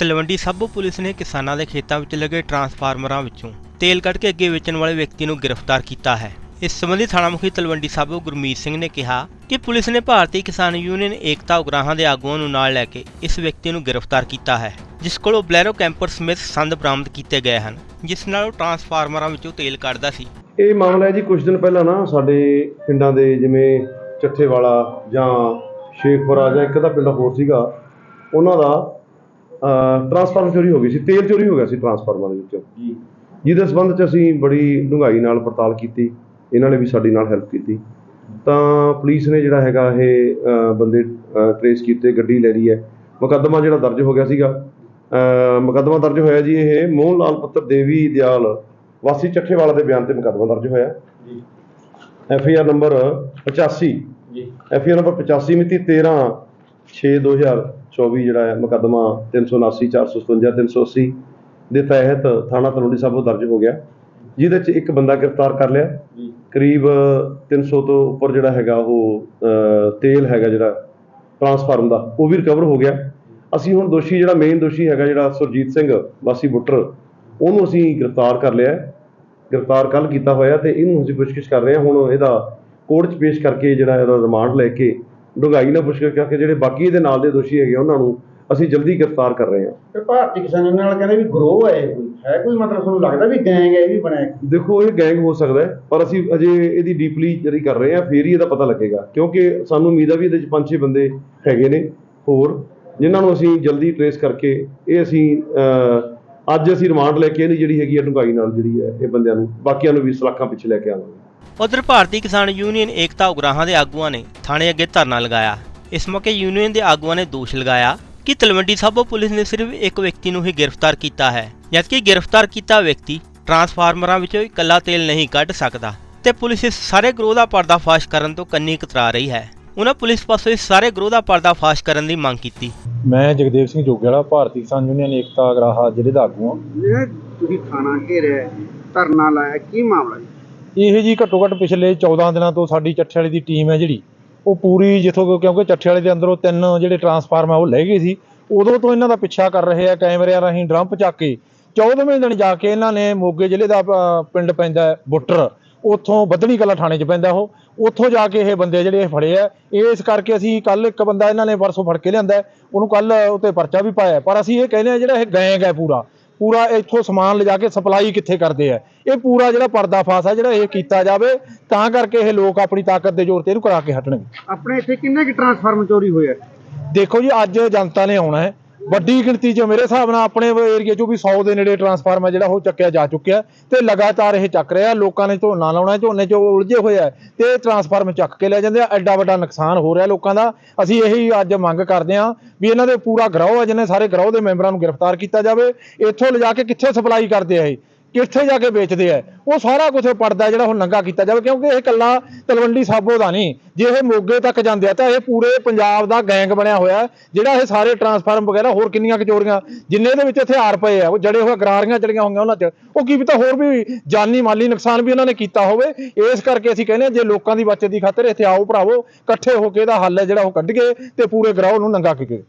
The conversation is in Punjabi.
ਤਲਵੰਡੀ ਸਾਬੋ ਪੁਲਿਸ ਨੇ ਕਿਸਾਨਾਂ ਦੇ ਖੇਤਾਂ ਵਿੱਚ ਲੱਗੇ ਟਰਾਂਸਫਾਰਮਰਾਂ ਵਿੱਚੋਂ ਤੇਲ ਕੱਢ ਕੇ ਅੱਗੇ ਵੇਚਣ ਵਾਲੇ ਵਿਅਕਤੀ ਨੂੰ ਗ੍ਰਿਫਤਾਰ ਕੀਤਾ ਹੈ। ਇਸ ਸੰਬੰਧੀ ਥਾਣਾ ਮੁਖੀ ਤਲਵੰਡੀ ਸਾਬੋ ਗੁਰਮੀਤ ਸਿੰਘ ਨੇ ਕਿਹਾ ਕਿ ਪੁਲਿਸ ਨੇ ਭਾਰਤੀ ਕਿਸਾਨ ਯੂਨੀਅਨ ਏਕਤਾ ਉਗਰਾਹਾਂ ਦੇ ਆਗੂਆਂ ਨੂੰ ਨਾਲ ਲੈ ਕੇ ਇਸ ਵਿਅਕਤੀ ਨੂੰ ਗ੍ਰਿਫਤਾਰ ਕੀਤਾ ਹੈ, ਜਿਸ ਕੋਲੋਂ ਬਲੈਰੋ ਕੈਂਪਰ ਸਮੇਤ ਸੰਦ ਬਰਾਮਦ ਕੀਤੇ ਗਏ ਹਨ, ਜਿਸ ਨਾਲ ਉਹ ਟਰਾਂਸਫਾਰਮਰਾਂ ਵਿੱਚੋਂ ਤੇਲ ਕੱਢਦਾ ਸੀ। ਇਹ ਮਾਮਲਾ ਹੈ ਜੀ ਕੁਝ ਦਿਨ ਪਹਿਲਾਂ ਨਾ ਸਾਡੇ ਪਿੰਡਾਂ ਦੇ ਜਿਵੇਂ ਚੱਠੇ ਵਾਲਾ ਜਾਂ ਸ਼ੇਖਪੁਰਾ ਜਾਂ ਇੱਕ ਦਾ ਪਿੰਡ ਹੋਰ ਸੀਗਾ, ਉਹਨਾਂ ਦਾ ਟਰਾਂਸਫਾਰਮਰ ਚੋਰੀ ਹੋ ਗਈ ਸੀ ਤੇਲ ਚੋਰੀ ਹੋ ਗਿਆ ਸੀ ਟਰਾਂਸਫਾਰਮਰ ਦੇ ਵਿੱਚੋਂ। ਜੀ। ਜਿਹਦੇ ਸੰਬੰਧ ਚ ਅਸੀਂ ਬੜੀ ਡੂੰਘਾਈ ਨਾਲ ਪੜਤਾਲ ਕੀਤੀ ਇਹਨਾਂ ਨੇ ਵੀ ਸਾਡੀ ਨਾਲ ਹੈਲਪ ਕੀਤੀ। ਤਾਂ ਪੁਲਿਸ ਨੇ ਜਿਹੜਾ ਹੈਗਾ ਇਹ ਬੰਦੇ ਟਰੇਸ ਕੀਤੇ ਗੱਡੀ ਲੈ ਲਈ ਹੈ। ਮੁਕੱਦਮਾ ਜਿਹੜਾ ਦਰਜ ਹੋ ਗਿਆ ਸੀਗਾ ਮੁਕੱਦਮਾ ਦਰਜ ਹੋਇਆ ਜੀ ਇਹ ਮੋਹਨ ਲਾਲ ਪੁੱਤਰ ਦੇਵੀ ਦਿਆਲ ਵਾਸੀ ਚੱਠੇਵਾਲਾ ਦੇ ਬਿਆਨ ਤੇ ਮੁਕੱਦਮਾ ਦਰਜ ਹੋਇਆ। ਜੀ। ਐਫ ਆਈ ਆਰ ਨੰਬਰ 85 ਜੀ। ਐਫ ਆਈ ਆਰ ਨੰਬਰ 85 ਮਿਤੀ 13 6 2024 ਜਿਹੜਾ ਹੈ ਮੁਕੱਦਮਾ 379 457 380 ਦੇ ਤਹਿਤ ਥਾਣਾ ਤਲਵੰਡੀ ਸਾਬੋ ਦਰਜ ਹੋ ਗਿਆ। ਜਿਹਦੇ ਚ ਇੱਕ ਬੰਦਾ ਗ੍ਰਿਫਤਾਰ ਕਰ ਲਿਆ। ਕਰੀਬ 300 ਤੋਂ ਉੱਪਰ ਜਿਹੜਾ ਹੈਗਾ ਉਹ ਤੇਲ ਹੈਗਾ ਜਿਹੜਾ ਟਰਾਂਸਫਾਰਮ ਦਾ ਉਹ ਵੀ ਰਿਕਵਰ ਹੋ ਗਿਆ। ਅਸੀਂ ਹੁਣ ਦੋਸ਼ੀ ਜਿਹੜਾ ਮੇਨ ਦੋਸ਼ੀ ਹੈਗਾ ਜਿਹੜਾ ਸੁਰਜੀਤ ਸਿੰਘ ਵਾਸੀ ਬੁੱਟਰ ਉਹਨੂੰ ਅਸੀਂ ਗ੍ਰਿਫਤਾਰ ਕਰ ਲਿਆ। ਗ੍ਰਿਫਤਾਰ ਕੱਲ ਕੀਤਾ ਹੋਇਆ ਤੇ ਇਹਨੂੰ ਅਸੀਂ ਪੁੱਛਗਿੱਛ ਕਰ ਰਹੇ ਹਾਂ। ਹੁਣ ਇਹਦਾ ਕੋਰਟ 'ਚ ਪੇਸ਼ ਕਰਕੇ ਜਿਹੜਾ ਇਹਦਾ ਰਿਮਾਂਡ ਲੈ ਕੇ ਡੂੰਘਾਈ ਨਾਲ ਪੁੱਛਗਿੱਛ ਕਰਕੇ ਜਿਹੜੇ ਬਾਕੀ ਇਹਦੇ ਨਾਲ ਦੇ ਦੋਸ਼ੀ ਹੈਗੇ ਉਹਨਾਂ ਨੂੰ ਅਸੀਂ ਜਲਦੀ ਗ੍ਰਿਫਤਾਰ ਕਰ ਰਹੇ ਹਾਂ। ਤੇ ਭਾਰਤੀ ਕਿਸਾਨ ਯੂਨੀਅਨ ਨਾਲ ਕਹਿੰਦੇ ਵੀ ਗਰੋਹ ਹੈ ਇਹ ਕੋਈ। ਹੈ ਕੋਈ ਮਤਲਬ ਤੁਹਾਨੂੰ ਲੱਗਦਾ ਵੀ ਗੈਂਗ ਹੈ ਇਹ ਵੀ ਬਣਿਆ? ਦੇਖੋ ਇਹ ਗੈਂਗ ਹੋ ਸਕਦਾ ਹੈ ਪਰ ਅਸੀਂ ਅਜੇ ਇਹਦੀ ਡੀਪਲੀ ਜਿਹੜੀ ਕਰ ਰਹੇ ਹਾਂ ਫੇਰ ਹੀ ਇਹਦਾ ਪਤਾ ਲੱਗੇਗਾ ਕਿਉਂਕਿ ਸਾਨੂੰ ਉਮੀਦ ਆ ਵੀ ਇਹਦੇ ਚ ਪੰਜ ਛੇ ਬੰਦੇ ਹੈਗੇ ਨੇ ਹੋਰ ਜਿਨ੍ਹਾਂ ਨੂੰ ਅਸੀਂ ਜਲਦੀ ਟਰੇਸ ਕਰਕੇ ਇਹ ਅਸੀਂ ਅਹ, ਅੱਜ ਅਸੀਂ ਰਿਮਾਂਡ ਲੈ ਕੇ ਇਹਦੀ ਜਿਹੜੀ ਹੈਗੀ ਹੈ ਡੂੰਘਾਈ ਨਾਲ ਜਿਹੜੀ ਹੈ ਇਹ ਬੰਦਿਆਂ ਨੂੰ ਬਾਕੀਆਂ ਨੂੰ ਵੀ ਸਲਾਖਾਂ ਪਿੱਛੇ ਲੈ ਕੇ ਆਵਾਂਗੇ। ਉਧਰ ਭਾਰਤੀ ਕਿਸਾਨ ਯੂਨੀਅਨ ਏਕਤਾ ਉਗਰਾਹਾਂ ਦੇ ਆਗੂਆਂ ਨੇ ਥਾਣੇ ਅੱਗੇ ਧਰਨਾ ਲਗਾਇਆ। ਇਸ ਮੌਕੇ ਯੂਨੀਅਨ ਦੇ ਆਗੂਆਂ ਨੇ ਦੋਸ਼ ਲਗਾਇਆ ਕਿ ਤਲਵੰਡੀ ਸਾਬੋ ਪੁਲਿਸ ਨੇ ਸਿਰਫ ਇੱਕ ਵਿਅਕਤੀ ਨੂੰ ਹੀ ਗ੍ਰਿਫਤਾਰ ਕੀਤਾ ਹੈ ਜਦਕਿ ਗ੍ਰਿਫਤਾਰ ਕੀਤਾ ਵਿਅਕਤੀ ਟਰਾਂਸਫਾਰਮਰਾਂ ਵਿੱਚੋਂ ਇਕੱਲਾ ਤੇਲ ਨਹੀਂ ਕੱਢ ਸਕਦਾ ਤੇ ਪੁਲਿਸ ਇਸ ਸਾਰੇ ਗਰੋਹ ਦਾ ਪਰਦਾਫਾਸ਼ ਕਰਨ ਤੋਂ ਕੰਨੀ ਕਤਰਾ ਰਹੀ ਹੈ। ਉਹਨਾਂ ਪੁਲਿਸ ਪਾਸੋਂ ਇਸ ਸਾਰੇ ਗਰੋਹ ਦਾ ਪਰਦਾਫਾਸ਼ ਕਰਨ ਦੀ ਮੰਗ ਕੀਤੀ। ਮੈਂ ਜਗਦੇਵ ਸਿੰਘ ਜੋਗਿਆਲਾ ਭਾਰਤੀ ਕਿਸਾਨ ਯੂਨੀਅਨ ਏਕਤਾ ਅਗਰਾਹਾ ਜ਼ਿਲ੍ਹੇ ਦਾ ਆਗੂ ਹਾਂ। ਤੁਸੀਂ ਥਾਣਾ ਘੇਰਿਆ ਧਰਨਾ ਲਾਇਆ ਕੀ ਮਾਮਲਾ ਜੀ? ਇਹ ਜੀ ਘੱਟੋ ਘੱਟ ਪਿਛਲੇ 14 ਦਿਨਾਂ ਤੋਂ ਸਾਡੀ ਚੱਠੇ ਵਾਲੀ ਦੀ ਟੀਮ ਹੈ ਜਿਹੜੀ, ਉਹ ਪੂਰੀ ਜਿੱਥੋਂ ਕਿਉਂਕਿ ਚੱਠੇ ਵਾਲੇ ਦੇ ਅੰਦਰੋਂ ਤਿੰਨ ਜਿਹੜੇ ਟਰਾਂਸਫਾਰਮ ਆ, ਉਹ ਲੈ ਗਏ ਸੀ। ਉਦੋਂ ਤੋਂ ਇਹਨਾਂ ਦਾ ਪਿੱਛਾ ਕਰ ਰਹੇ ਆ, ਕੈਮਰਿਆਂ ਰਾਹੀਂ ਡਰੰਪ ਚੱਕ ਕੇ। 14ਵੇਂ ਦਿਨ ਜਾ ਕੇ ਇਹਨਾਂ ਨੇ ਮੋਗੇ ਜ਼ਿਲ੍ਹੇ ਦਾ ਪਿੰਡ ਪੈਂਦਾ ਬੁੱਟਰ। ਉੱਥੋਂ ਬੱਧਣੀ ਕਲਾ ਥਾਣੇ 'ਚ ਪੈਂਦਾ ਉਹ। ਉੱਥੋਂ ਜਾ ਕੇ ਇਹ ਬੰਦੇ ਜਿਹੜੇ ਇਹ ਫੜੇ ਆ, ਇਸ ਕਰਕੇ ਅਸੀਂ ਕੱਲ ਇੱਕ ਬੰਦਾ ਇਹਨਾਂ ਨੇ ਪਰਸੋਂ ਫੜ ਕੇ ਲਿਆਂਦਾ ਉਹਨੂੰ ਕੱਲ ਉੱਤੇ ਪਰਚਾ ਵੀ ਪਾਇਆ ਪਰ ਅਸੀਂ ਇਹ ਕਹਿੰਦੇ ਆ ਜਿਹੜਾ ਇਹ ਗੈਂਗ ਹੈ ਪੂਰਾ ਪੂਰਾ ਇੱਥੋਂ ਸਮਾਨ ਲਿਜਾ ਕੇ ਸਪਲਾਈ ਕਿੱਥੇ ਕਰਦੇ ਆ? ਇਹ ਪੂਰਾ ਜਿਹੜਾ ਪਰਦਾਫਾਸ਼ ਆ ਜਿਹੜਾ ਇਹ ਕੀਤਾ ਜਾਵੇ ਤਾਂ ਕਰਕੇ ਇਹ ਲੋਕ ਆਪਣੀ ਤਾਕਤ ਦੇ ਜ਼ੋਰ ਤੇ ਇਹਨੂੰ ਕਰਾ ਕੇ ਹਟਣਗੇ। ਆਪਣੇ ਇੱਥੇ ਕਿੰਨੇ ਕਿ ਟਰਾਂਸਫਾਰਮਰ ਚੋਰੀ ਹੋਏ ਆ? ਦੇਖੋ ਜੀ ਅੱਜ ਜਨਤਾ ਨੇ ਆਉਣਾ ਹੈ। ਵੱਡੀ ਗਿਣਤੀ 'ਚ ਮੇਰੇ ਹਿਸਾਬ ਨਾਲ ਆਪਣੇ ਏਰੀਆ 'ਚੋਂ ਵੀ 100 ਦੇ ਨੇੜੇ ਟਰਾਂਸਫਾਰਮਰ ਹੈ ਜਿਹੜਾ ਉਹ ਚੱਕਿਆ ਜਾ ਚੁੱਕਿਆ ਤੇ ਲਗਾਤਾਰ ਇਹ ਚੱਕ ਰਿਹਾ, ਲੋਕਾਂ ਨੇ ਝੋਨਾ ਲਾਉਣਾ, ਝੋਨੇ 'ਚ ਉਲਝੇ ਹੋਏ ਆ ਤੇ ਟਰਾਂਸਫਾਰਮ ਚੱਕ ਕੇ ਲੈ ਜਾਂਦੇ ਆ, ਐਡਾ ਵੱਡਾ ਨੁਕਸਾਨ ਹੋ ਰਿਹਾ ਲੋਕਾਂ ਦਾ। ਅਸੀਂ ਇਹੀ ਅੱਜ ਮੰਗ ਕਰਦੇ ਆ ਵੀ ਇਹਨਾਂ ਦੇ ਪੂਰਾ ਗਰੋਹ ਹੈ ਜਿਹਨੇ ਸਾਰੇ ਗਰੋਹ ਦੇ ਮੈਂਬਰਾਂ ਨੂੰ ਗ੍ਰਿਫਤਾਰ ਕੀਤਾ ਜਾਵੇ, ਇੱਥੋਂ ਲਿਜਾ ਕੇ ਕਿੱਥੇ ਸਪਲਾਈ ਕਰਦੇ ਆ ਇਹ? ਕਿੱਥੇ ਜਾ ਕੇ ਵੇਚਦੇ ਆ। ਉਹ ਸਾਰਾ ਕੁਝ ਪੜਦਾ ਜਿਹੜਾ ਉਹ ਨੰਗਾ ਕੀਤਾ ਜਾਵੇ, ਕਿਉਂਕਿ ਇਹ ਕੱਲਾ ਤਲਵੰਡੀ ਸਾਬੋ ਦਾ ਨਹੀਂ। ਜੇ ਇਹ ਮੋਗੇ ਤੱਕ ਜਾਂਦੇ ਆ, ਤਾਂ ਇਹ ਪੂਰੇ ਪੰਜਾਬ ਦਾ ਗੈਂਗ ਬਣਿਆ ਹੋਇਆ ਜਿਹੜਾ ਇਹ ਸਾਰੇ ਟਰਾਂਸਫਾਰਮ ਵਗੈਰਾ ਹੋਰ ਕਿੰਨੀਆਂ ਕਚੋਰੀਆਂ ਜਿੰਨੇ ਦੇ ਵਿੱਚ ਹਥਿਆਰ ਪਏ ਆ, ਉਹ ਜੜੇ ਹੋਏ ਗਰਾਰੀਆਂ ਚੜੀਆਂ ਹੋਈਆਂ ਉਹਨਾਂ 'ਚ, ਉਹ ਕੀ ਪਤਾ ਹੋਰ ਵੀ ਜਾਨੀ ਮਾਲੀ ਨੁਕਸਾਨ ਵੀ ਉਹਨਾਂ ਨੇ ਕੀਤਾ ਹੋਵੇ। ਇਸ ਕਰਕੇ ਅਸੀਂ ਕਹਿੰਦੇ ਹਾਂ, ਜੇ ਲੋਕਾਂ ਦੀ ਬਚਤ ਦੀ ਖਾਤਰ ਇੱਥੇ ਆਓ ਭਰਾਵੋ, ਇਕੱਠੇ ਹੋ ਕੇ ਇਹਦਾ ਹੱਲ ਹੈ ਜਿਹੜਾ ਉਹ ਕੱਢ ਕੇ ਤੇ ਪੂਰੇ ਗਰਾਹ ਨੂੰ ਨੰਗਾ ਕੇ।